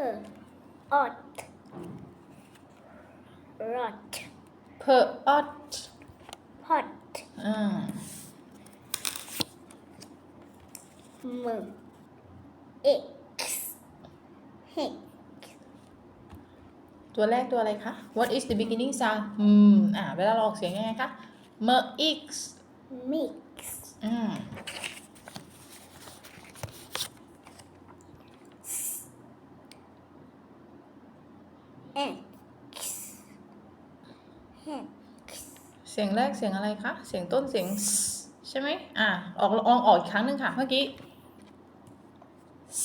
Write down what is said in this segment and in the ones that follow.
per ot rot เพอออด pot อ่า m x hex ตัวแรกตัวอะไรคะ What is the beginning sound อืม อ่า เวลาเราออกเสียงยังไงคะ m x mix อืม x hex เสียงแรกเสียงอะไรคะ เสียงต้นเสียง s ใช่ไหมอ่าออกลองออกอีกครั้งหนึ่งค่ะเมื่อกี้ s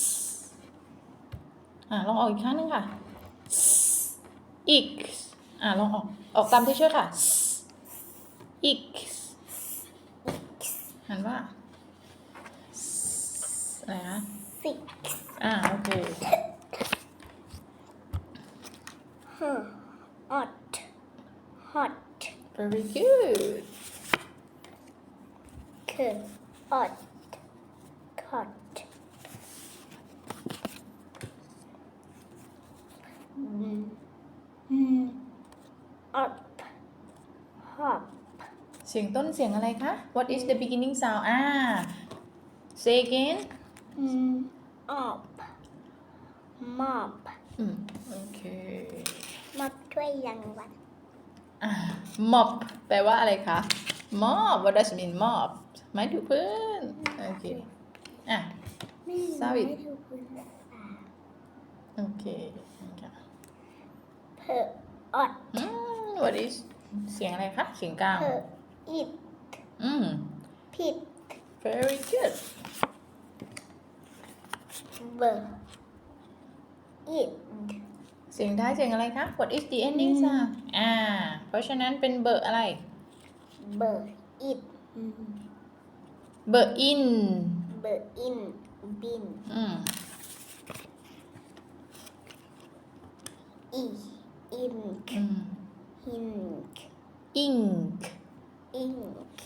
อ่าลองออกอีกครั้งหนึ่งค่ะ s x อ่าลองออกออกตามที่ช่วยค่ะ s x หันว่า s อะไรนะ six อ่าโอเค h ot hot very good k ot cot mm mm up hop เสียงต้นเสียงอะไรคะ What is the beginning sound อ่า say again mm up mop อื มโอเค mop ถ้วยรางวัลอ่า mop แปลว่าอะไรคะ mop what does it mean mop ไม้ถูพื้น โอเค อะไม่ทราบอีกไม่ถูกคุณภาษาโอเคค่ะ per ot อืม what is เสียงอะไรคะ เสียงกลาง per it อืมผิด very good ber it เสียงท้ายเสียงอะไรคะ what is the ending sound อ่า เพราะฉะนั้นเป็นเบอร์อะไร ber it เบอร์ in ber in bin อืม e ink อืม hink ink ink